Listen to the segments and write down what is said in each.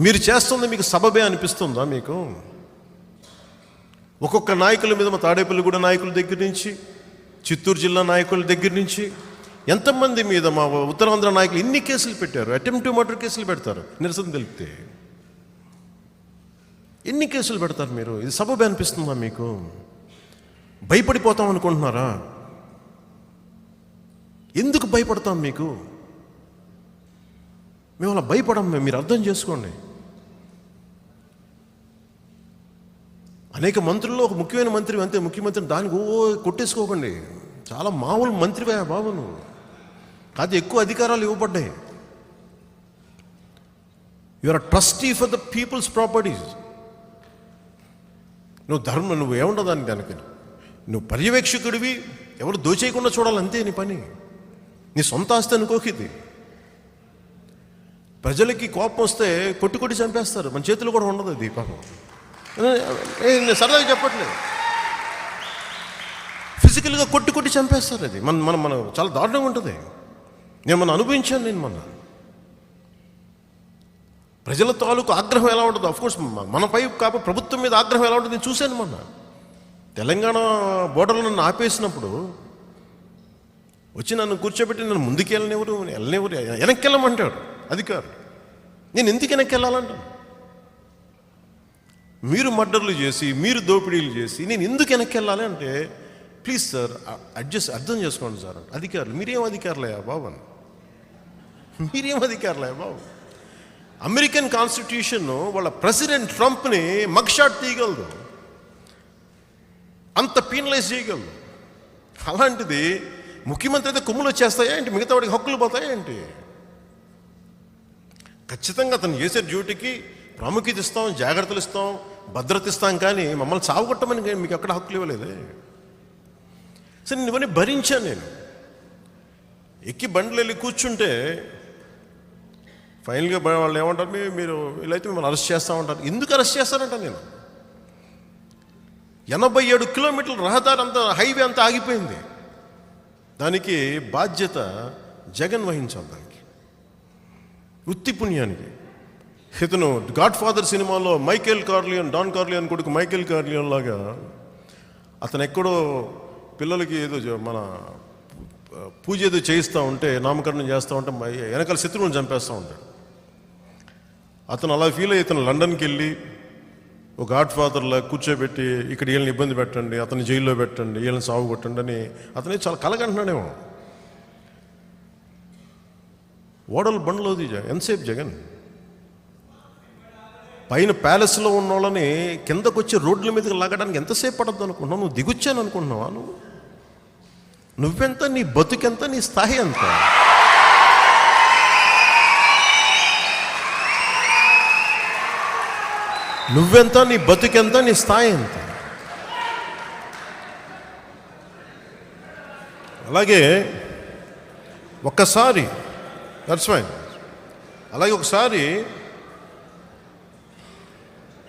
మీరు చేస్తుంది మీకు సబబే అనిపిస్తుందా మీకు? ఒక్కొక్క నాయకుల మీద మా తాడేపల్లిగూడ నాయకుల దగ్గర నుంచి చిత్తూరు జిల్లా నాయకుల దగ్గర నుంచి ఎంతమంది మీద మా ఉత్తరాంధ్ర నాయకులు ఎన్ని కేసులు పెట్టారు? అటెంప్ట్ మర్డర్ కేసులు పెడతారు నిరసన తెలిపితే. ఎన్ని కేసులు పెడతారు మీరు? ఇది సబబే అనిపిస్తుందా మీకు? భయపడిపోతాం అనుకుంటున్నారా? ఎందుకు భయపడతాం మీకు? మేము అలా భయపడం మీరు అర్థం చేసుకోండి. అనేక మంత్రుల్లో ఒక ముఖ్యమైన మంత్రి అంతే ముఖ్యమంత్రి దానికి ఓ కొట్టేసుకోకండి. చాలా మామూలు మంత్రివే బాబు నువ్వు. కాదు ఎక్కువ అధికారాలు ఇవ్వబడ్డాయి. Your trustee for the people's properties నువ్వు ధర్మం నువ్వు ఏముండదు దానికి? దానికి నువ్వు పర్యవేక్షకుడివి ఎవరు దోచేయకుండా చూడాలి అంతే నీ పని. నీ సొంత ఆస్తి అనుకోకిది. ప్రజలకి కోపం వస్తే కొట్టి కొట్టి చంపేస్తారు. మన చేతులు కూడా ఉండదు అది పాపం. నేను సరదాగా చెప్పట్లేదు. ఫిజికల్గా కొట్టి కొట్టి చంపేస్తారు అది. మన మనం మనం చాలా దారుణంగా ఉంటుంది. నేను మనం అనుభవించాను నేను మన ప్రజల తాలూకు ఆగ్రహం ఎలా ఉంటుంది అఫ్కోర్స్ మనపై కాప ప్రభుత్వం మీద ఆగ్రహం ఎలా ఉంటుంది నేను చూశాను మొన్న. తెలంగాణ బోర్డర్లో నన్ను ఆపేసినప్పుడు వచ్చి నన్ను కూర్చోబెట్టి నన్ను ముందుకు వెళ్ళనివ్వరు వెళ్ళనివ్వరు వెనక్కి వెళ్ళమంటాడు అధికారులు. నేను ఎందుకు వెనక్కి వెళ్ళాలంటాను? మీరు మర్డర్లు చేసి మీరు దోపిడీలు చేసి నేను ఎందుకు వెనక్కి వెళ్ళాలి అంటే ప్లీజ్ సార్ అడ్జస్ట్ అర్థం చేసుకోండి సార్ అధికారులు మీరేం అధికారులయ్యా బాబు అని మీరేం అధికారులయ్యా బాబు? అమెరికన్ కాన్స్టిట్యూషన్ వాళ్ళ ప్రెసిడెంట్ ట్రంప్ని మగ్షాట్ తీయగలదు. అంత పీనలైజ్ చేయగలదు. అలాంటిది ముఖ్యమంత్రి అయితే కొమ్ములు వచ్చేస్తాయా ఏంటి? మిగతా వాడికి హక్కులు పోతాయా ఏంటి? ఖచ్చితంగా అతను చేసే డ్యూటీకి ప్రాముఖ్యత ఇస్తాం జాగ్రత్తలు ఇస్తాం. భద్రతిస్తాం కానీ మమ్మల్ని సాగుకొట్టమని కానీ మీకు ఎక్కడ హక్కులు ఇవ్వలేదే? సరే నేను ఇవన్నీ భరించాను నేను. ఎక్కి బండ్లు వెళ్ళి కూర్చుంటే ఫైనల్గా వాళ్ళు ఏమంటారు? "మీ- మీరు ఇలా అయితే మిమ్మల్ని అరెస్ట్ చేస్తామంటారు ఎందుకు అరెస్ట్ చేస్తారంట నేను? ఎనభై ఏడు కిలోమీటర్ల రహదారి అంతా హైవే అంతా ఆగిపోయింది. దానికి బాధ్యత జగన్ వహించాలి దానికి. వృత్తి పుణ్యానికి. ఇతను గాడ్ ఫాదర్ సినిమాలో మైకేల్ కార్లియన్ డాన్ కార్లియన్ కొడుకు మైకేల్ కార్లియన్ లాగా అతను ఎక్కడో పిల్లలకి ఏదో మన పూజ ఏదో చేయిస్తూ ఉంటే నామకరణం చేస్తూ ఉంటే వెనకాల శత్రువులను చంపేస్తూ ఉంటాడు. అతను అలా ఫీల్ అయ్యి ఇతను లండన్కి వెళ్ళి ఒక గాడ్ ఫాదర్లా కూర్చోబెట్టి ఇక్కడ వీళ్ళని ఇబ్బంది పెట్టండి అతని జైల్లో పెట్టండి వీళ్ళని సాగు కొట్టండి అని అతనే చాలా కలగంటున్నాడేమో. ఓడలు బండ్లోది ఎంతసేపు జగన్? పైన ప్యాలెస్లో ఉన్న వాళ్ళని కిందకు వచ్చి రోడ్ల మీదకి లాగడానికి ఎంతసేపు పడద్దు అనుకుంటున్నావు? నువ్వు దిగుచ్చాను అనుకుంటున్నావా నువ్వు? నువ్వెంత? నీ బతుకెంత? నీ స్థాయి ఎంత? నువ్వెంత? నీ బతుకెంత? నీ స్థాయి ఎంత? అలాగే ఒక్కసారి దట్స్ ఫైన్ అలాగే ఒకసారి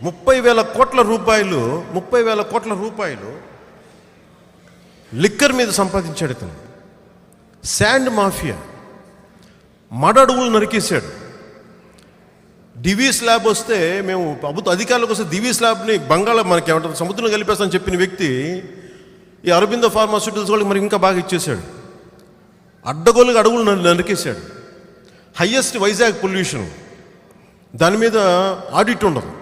ముప్పై వేల కోట్ల రూపాయలు ముప్పై వేల కోట్ల రూపాయలు లిక్కర్ మీద సంపాదించాడు ఇతను. Sand mafia. మడడుగులు నరికేశాడు. డివి స్లాబ్ వస్తే మేము ప్రభుత్వ అధికారులకు వస్తే డివి స్లాబ్ని బంగాళ మనకి ఏమంటారు సముద్రంలో కలిపేస్తామని చెప్పిన వ్యక్తి ఈ అరబిందో ఫార్మాస్యూటికల్స్ వాళ్ళకి మరి ఇంకా బాగా ఇచ్చేశాడు. అడ్డగోలుగా అడుగులు నరికేశాడు. Highest Vizag pollution. దాని మీద ఆడిట్ ఉండదు.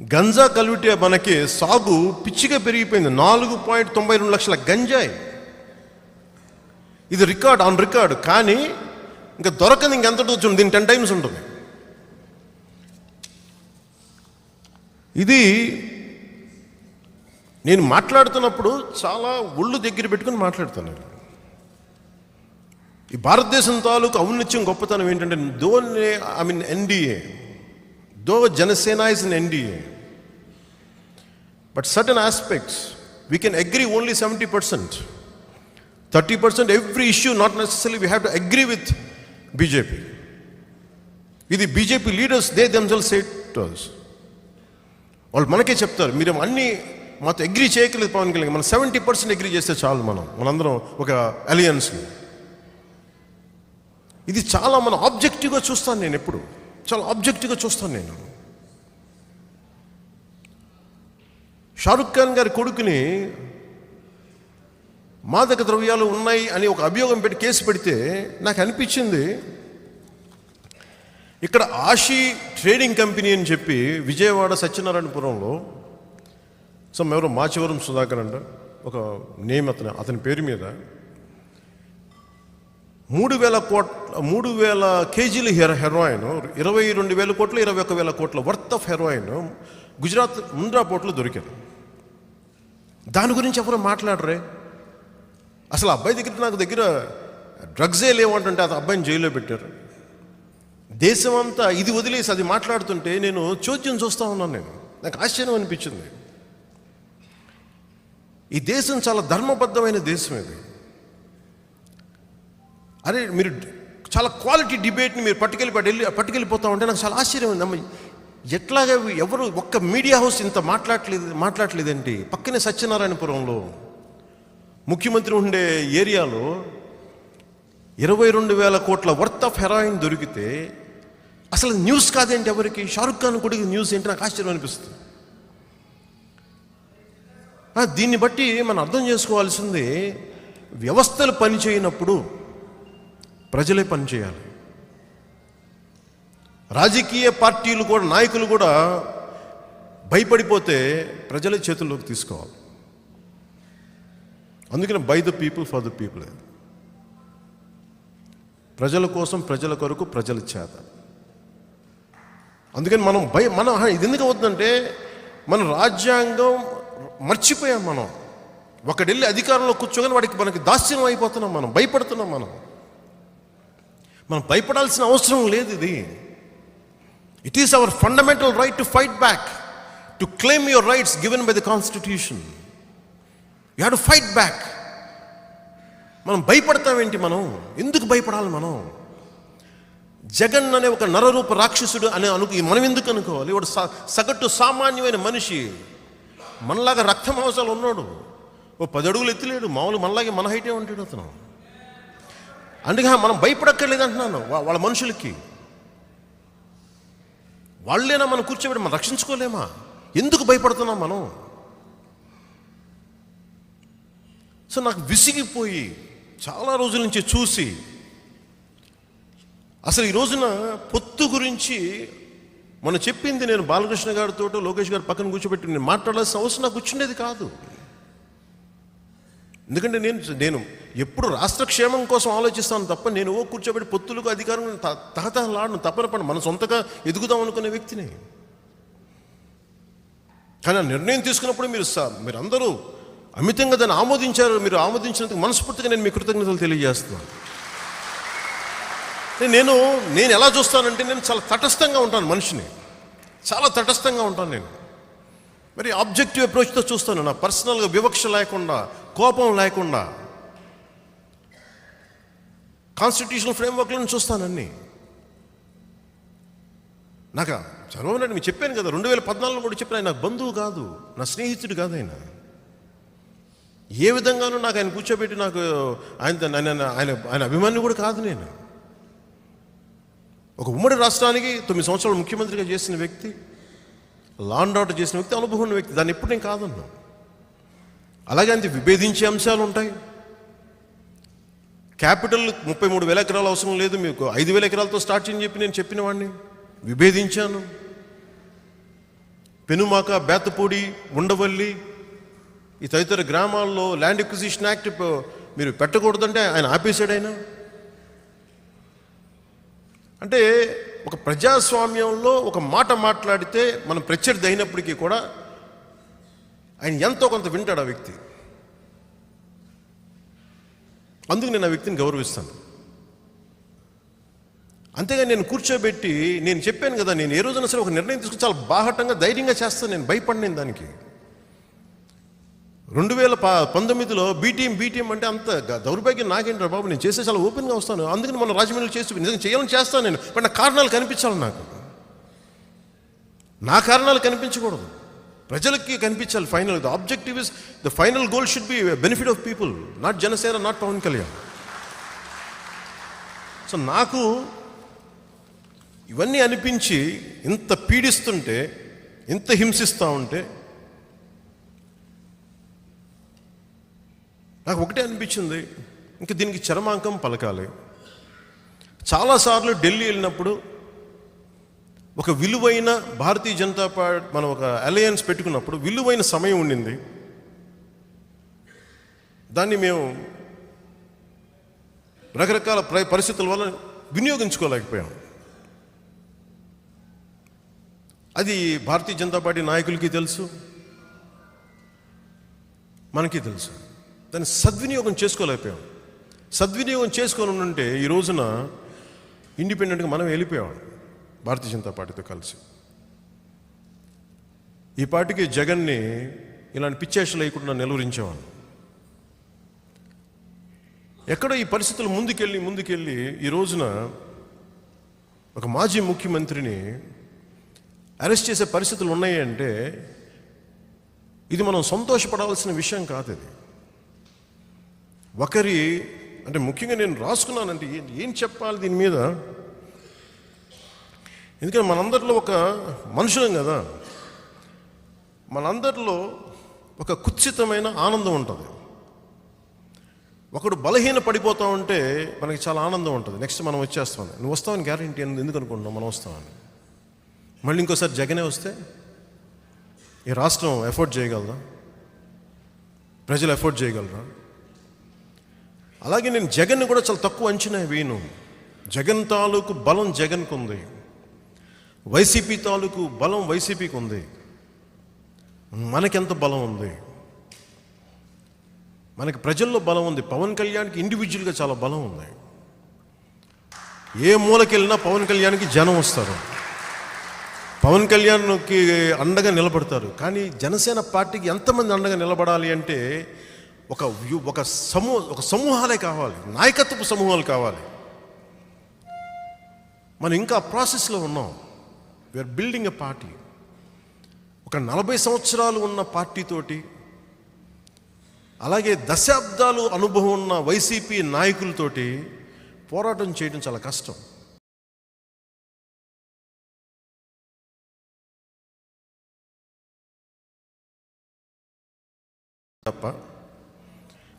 గంజా కలివిటే మనకి సాగు పిచ్చిగా పెరిగిపోయింది. నాలుగు పాయింట్ తొంభై రెండు లక్షల గంజాయి. ఇది రికార్డ్ ఆన్ రికార్డ్ కానీ ఇంకా దొరకని ఇంకెంత ఉంటుంది దీని టెన్ టైమ్స్ ఉంటుంది. ఇది నేను మాట్లాడుతున్నప్పుడు చాలా ఒళ్ళు దగ్గర పెట్టుకుని మాట్లాడుతున్నాను ఈ భారతదేశం తాలూకు ఔన్నత్యం గొప్పతనం ఏంటంటే Dhoni I mean NDA though Janasena is in NDA but certain aspects we can agree only seventy percent thirty percent every issue not necessary we have to agree with BJP ఇది BJP leaders they themselves said వాళ్ళు మనకే చెప్తారు మీరు అన్ని మాతో agree చేయకలేదు Pawan Kalyan మనం seventy percent agree చేస్తే చాలు మనం మనందరం ఒక అలియన్స్ ఇది చాలా మన ఆబ్జెక్టివ్గా చూస్తాను నేను ఎప్పుడు. చాలా ఆబ్జెక్టివ్గా చూస్తాను నేను. షారుఖ్ ఖాన్ గారి కొడుకుని మాదక ద్రవ్యాలు ఉన్నాయి అని ఒక అభియోగం పెట్టి కేసు పెడితే నాకు అనిపించింది ఇక్కడ ఆషి ట్రేడింగ్ కంపెనీ అని చెప్పి విజయవాడ సత్యనారాయణపురంలో సో ఎవరో మాచివరం సుధాకర్ అంట ఒక నేమ్ అతని అతని పేరు మీద మూడు వేల కోట్ల మూడు వేల కేజీల హెర హెరాయిన్ ఇరవై రెండు వేల కోట్లు ఇరవై ఒక వేల కోట్ల worth of heroin Gujarat Mundra పోర్ట్లో దొరికింది దాని గురించి ఎవరు మాట్లాడరే? అసలు అబ్బాయి దగ్గర నాకు దగ్గర డ్రగ్సే లేవంటుంటే అది అబ్బాయిని జైల్లో పెట్టారు. దేశం అంతా ఇది వదిలేసి అది మాట్లాడుతుంటే నేను చోద్యం చూస్తూ ఉన్నాను నేను. నాకు ఆశ్చర్యం అనిపించింది. ఈ దేశం చాలా ధర్మబద్ధమైన దేశం ఇది. అరే మీరు చాలా క్వాలిటీ డిబేట్ని మీరు పట్టుకెళ్ళి వెళ్ళి పట్టుకెళ్ళిపోతా ఉంటే నాకు చాలా ఆశ్చర్యం ఉంది అమ్మ ఎట్లాగా ఎవరు ఒక్క మీడియా హౌస్ ఇంత మాట్లాడలేదు మాట్లాడలేదండి పక్కనే సత్యనారాయణపురంలో ముఖ్యమంత్రి ఉండే ఏరియాలో ఇరవై రెండు వేల కోట్ల వర్త్ ఆఫ్ హెరాయిన్ దొరికితే అసలు న్యూస్ కాదేంటి ఎవరికి? షారుఖ్ ఖాన్ కొడుకు న్యూస్ ఏంటి? నాకు ఆశ్చర్యం అనిపిస్తుంది. దీన్ని బట్టి మనం అర్థం చేసుకోవాల్సింది వ్యవస్థలు పనిచేయనప్పుడు ప్రజలే పని చేయాలి. రాజకీయ పార్టీలు కూడా నాయకులు కూడా భయపడిపోతే ప్రజలే చేతుల్లోకి తీసుకోవాలి. అందుకని by the people for the people ప్రజల కోసం ప్రజల కొరకు ప్రజల చేత. అందుకని మనం భయ మనం ఇది ఎందుకు అవుతుందంటే మన రాజ్యాంగం మర్చిపోయాం మనం. ఒకడెళ్ళి అధికారంలో కూర్చోగానే వాడికి మనకి దాస్యం అయిపోతున్నాం మనం భయపడుతున్నాం మనం. మనం భయపడాల్సిన అవసరం లేదు ఇది. It is our fundamental right to fight back to claim your rights given by the constitution you have to fight back మనం భయపడతామేంటి మనం? ఎందుకు భయపడాలి మనం? జగన్ అనే ఒక నరరూప రాక్షసుడు అనే అను మనం ఎందుకు అనుకోవాలి? వాడు స- సగటు సామాన్యమైన మనిషి. మనలాగా రక్తమాంసాలు ఉన్నాడు. ఓ పది అడుగులు ఎత్తిలేడు మామూలు మనలాగే మన హైటే ఉంటాడు అతను. అందుకే మనం భయపడక్కర్లేదు అంటున్నాను వాళ్ళ మనుషులకి. వాళ్ళేనా మనం కూర్చోబెట్టి మనం రక్షించుకోలేమా? ఎందుకు భయపడుతున్నాం మనం? సో నాకు విసిగిపోయి చాలా రోజుల నుంచి చూసి అసలు ఈ రోజున పొత్తు గురించి మనం చెప్పింది నేను బాలకృష్ణ గారితో లోకేష్ గారు పక్కన కూర్చోబెట్టి నేను మాట్లాడాల్సిన అవసరం నాకు వచ్చిండేది కాదు. ఎందుకంటే నేను నేను ఎప్పుడు రాష్ట్ర క్షేమం కోసం ఆలోచిస్తాను తప్ప నేను ఓ కూర్చోబెట్టి పొత్తులకు అధికారం త- తహతహలాడను తప్పన పడి మన సొంతగా ఎదుగుదాం అనుకునే వ్యక్తిని. కానీ ఆ నిర్ణయం తీసుకున్నప్పుడు మీరు మీరు అందరూ అమితంగా దాన్ని ఆమోదించారు మీరు ఆమోదించినందుకు మనస్ఫూర్తిగా నేను మీ కృతజ్ఞతలు తెలియజేస్తున్నాను. నేను నేను ఎలా చూస్తానంటే నేను చాలా తటస్థంగా ఉంటాను మనిషిని. చాలా తటస్థంగా ఉంటాను నేను. మరి ఆబ్జెక్టివ్ అప్రోచ్తో చూస్తాను నా పర్సనల్గా వివక్ష లేకుండా కోపం లేకుండా. కాన్స్టిట్యూషనల్ ఫ్రేమ్వర్క్లను చూస్తానన్నీ నాకు చంద్రబాబు నాయుడు మీకు చెప్పాను కదా రెండు వేల పద్నాలుగులో కూడా చెప్పిన ఆయన నాకు బంధువు కాదు నా స్నేహితుడు కాదు ఆయన. ఏ విధంగానూ నాకు ఆయన కూర్చోబెట్టి నాకు ఆయన ఆయన ఆయన అభిమాని కూడా కాదు నేను. ఒక ఉమ్మడి రాష్ట్రానికి తొమ్మిది సంవత్సరాలు ముఖ్యమంత్రిగా చేసిన వ్యక్తి లాండ్ ఆర్డర్ చేసిన వ్యక్తి అనుభవం ఉన్న వ్యక్తి దాన్ని ఎప్పుడు నేను కాదన్నా. అలాగే అంత విభేదించే అంశాలు ఉంటాయి. క్యాపిటల్ ముప్పై మూడు వేల ఎకరాలు అవసరం లేదు మీకు. ఐదు వేల ఎకరాలతో స్టార్ట్ చేయని చెప్పి నేను చెప్పిన వాడిని విభేదించాను. పెనుమాక బేతపూడి ఉండవల్లి ఈ తదితర గ్రామాల్లో ల్యాండ్ ఎక్విజిషన్ యాక్ట్ మీరు పెట్టకూడదంటే ఆయన ఆపేశాడు ఆయన. అంటే ఒక ప్రజాస్వామ్యంలో ఒక మాట మాట్లాడితే మనం ప్రత్యర్థి అయినప్పటికీ కూడా ఆయన ఎంతో కొంత వింటాడు ఆ వ్యక్తి. అందుకు నేను ఆ వ్యక్తిని గౌరవిస్తాను. అంతేగాని నేను కూర్చోబెట్టి నేను చెప్పాను కదా నేను ఏ రోజున సరే ఒక నిర్ణయం తీసుకుని చాలా బాహటంగా ధైర్యంగా చేస్తాను నేను భయపడినాను దానికి. రెండు వేల ప పంతొమ్మిదిలో బీటీఎం బీటీఎం అంటే అంత దౌర్భాగ్యం నాకేంట్రా బాబు నేను చేసే చాలా ఓపెన్గా వస్తాను. అందుకని మనం రాజమండ్రిలో చేసి నిజంగా చేయాలని చేస్తాను నేను బట్ నా కారణాలు కనిపించాలి నాకు. నా కారణాలు కనిపించకూడదు. ప్రజలకి కనిపించాలి final. The objective is the final goal should be benefit of people not Janasena not Pawan Kalyan so నాకు ఇవన్నీ అనిపించి ఇంత పీడిస్తుంటే ఇంత హింసిస్తూ ఉంటే నాకు ఒకటే అనిపించింది. ఇంక దీనికి చరమాంకం పలకాలి. చాలాసార్లు ఢిల్లీ వెళ్ళినప్పుడు ఒక విలువైన భారతీయ జనతా పార్టీ మనం ఒక అలయన్స్ పెట్టుకున్నప్పుడు విలువైన సమయం ఉండింది. దాన్ని మేము రకరకాల ప్ర- పరిస్థితుల వల్ల వినియోగించుకోలేకపోయాం. అది భారతీయ జనతా పార్టీ నాయకులకి తెలుసు మనకి తెలుసు. దాన్ని సద్వినియోగం చేసుకోలేకపోయాం. సద్వినియోగం చేసుకొని ఉంటే ఈ రోజున ఇండిపెండెంట్గా మనం వెళ్ళిపోయాం భారతీయ జనతా పార్టీతో కలిసి. ఈ పార్టీకి జగన్ని ఇలాంటి పిచ్చేషలు వేయకుండా నిలువరించేవాళ్ళు ఎక్కడో ఈ పరిస్థితులు ముందుకెళ్ళి ముందుకెళ్ళి ఈ రోజున ఒక మాజీ ముఖ్యమంత్రిని అరెస్ట్ చేసే పరిస్థితులు ఉన్నాయంటే ఇది మనం సంతోషపడాల్సిన విషయం కాదు ఇది. ఒకరి అంటే ముఖ్యంగా నేను రాసుకున్నానంటే ఏం చెప్పాలి దీని మీద? ఎందుకంటే మనందరిలో ఒక మనుషులం కదా. మనందరిలో ఒక కుత్సితమైన ఆనందం ఉంటుంది. ఒకడు బలహీన పడిపోతా ఉంటే మనకి చాలా ఆనందం ఉంటుంది. నెక్స్ట్ మనం వచ్చేస్తామని నువ్వు వస్తావని గ్యారంటీ ఎందుకు అనుకుంటున్నావు? మనం వస్తామని. మళ్ళీ ఇంకోసారి జగనే వస్తే ఈ రాష్ట్రం ఎఫోర్డ్ చేయగలదా ప్రజలు ఎఫోర్డ్ చేయగలరా? అలాగే నేను జగన్ కూడా చాలా తక్కువ అంచనా వేయను. జగన్ తాలూకు బలం జగన్కు ఉంది వైసీపీ తాలూకు బలం వైసీపీకి ఉంది. మనకెంత బలం ఉంది? మనకి ప్రజల్లో బలం ఉంది. పవన్ కళ్యాణ్కి ఇండివిజువల్గా చాలా బలం ఉంది. ఏ మూలకెళ్ళినా పవన్ కళ్యాణ్కి జనం వస్తారు. పవన్ కళ్యాణ్కి అండగా నిలబడతారు. కానీ జనసేన పార్టీకి ఎంతమంది అండగా నిలబడాలి అంటే ఒక వ్యూ ఒక సమూహ ఒక సమూహాలే కావాలి. నాయకత్వపు సమూహాలు కావాలి. మనం ఇంకా ప్రాసెస్లో ఉన్నాం. వీఆర్ బిల్డింగ్ ఎ పార్టీ ఒక నలభై సంవత్సరాలు ఉన్న పార్టీతోటి అలాగే దశాబ్దాలు అనుభవం ఉన్న వైసీపీ నాయకులతోటి పోరాటం చేయడం చాలా కష్టం. తప్ప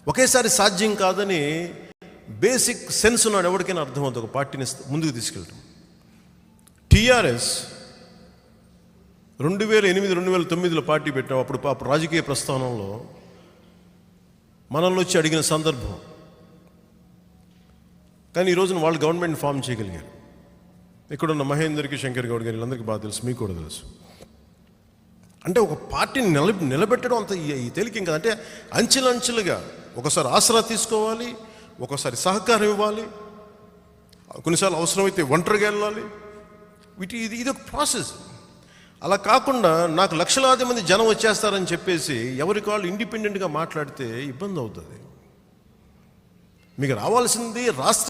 ఒకేసారి సాధ్యం కాదని బేసిక్ సెన్స్ ఉన్నాడు ఎవరికైనా అర్థమవుతుంది. ఒక పార్టీని ముందుకు తీసుకెళ్ళటం. టీఆర్ఎస్ రెండు వేల ఎనిమిది రెండు వేల తొమ్మిదిలో పార్టీ పెట్టాం. అప్పుడు పాప రాజకీయ ప్రస్థానంలో మనల్ని వచ్చి అడిగిన సందర్భం. కానీ ఈ రోజున వాళ్ళు గవర్నమెంట్ ఫామ్ చేయగలిగారు. ఇక్కడున్న మహేందర్కి శంకర్ గౌడ్ గారి వీళ్ళందరికీ బాగా తెలుసు మీకు కూడా తెలుసు. అంటే ఒక పార్టీని నిల నిలబెట్టడం అంత ఈ- తేలిక కదా. అంటే అంచెలంచెలుగా ఒకసారి ఆసరా తీసుకోవాలి ఒకసారి సహకారం ఇవ్వాలి కొన్నిసార్లు అవసరమైతే ఒంటరిగా వెళ్ళాలి. వీటి ఇది ఇది ఒక ప్రాసెస్. అలా కాకుండా నాకు లక్షలాది మంది జనం వచ్చేస్తారని చెప్పేసి ఎవరికి వాళ్ళు ఇండిపెండెంట్గా మాట్లాడితే ఇబ్బంది అవుతుంది. మీకు రావాల్సింది రాష్ట్ర